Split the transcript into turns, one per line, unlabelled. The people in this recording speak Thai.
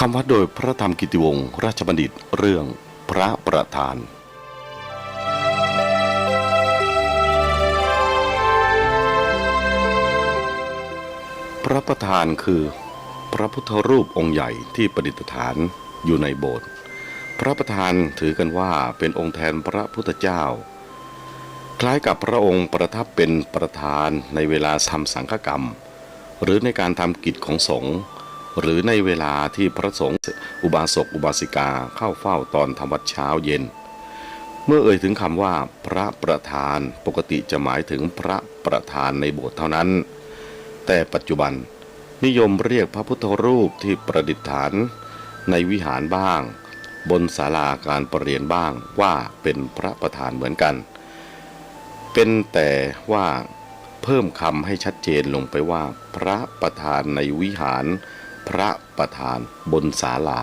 คำวัดโดยพระธรรมกิติวงศ์ราชบัณฑิตเรื่องพระประธาน พระประธานคือ พระพุทธรูปองค์ใหญ่ที่ประดิษฐานอยู่ในโบสถ์พระประธานถือกันว่าเป็นองค์แทนพระพุทธเจ้า คล้ายกับพระองค์ประทับเป็นประธานในเวลาทำสังฆกรรม หรือในการทำกิจของสงฆ์ หรือในเวลาที่พระสงฆ์อุบาสกอุบาสิกาเข้าเฝ้าตอนทำวัดเช้าเย็น เมื่อเอ่ยถึงคำว่าพระประธานปกติจะหมายถึงพระประธานในโบสถ์เท่านั้น แต่ปัจจุบันนิยมเรียกพระพุทธรูปที่ประดิษฐานในวิหารบ้าง บนศาลาการประเรียนบ้างว่าเป็นพระประธานเหมือนกัน เป็นแต่ว่าเพิ่มคำให้ชัดเจนลงไปว่า พระประธานในวิหาร พระประธานบนศาลา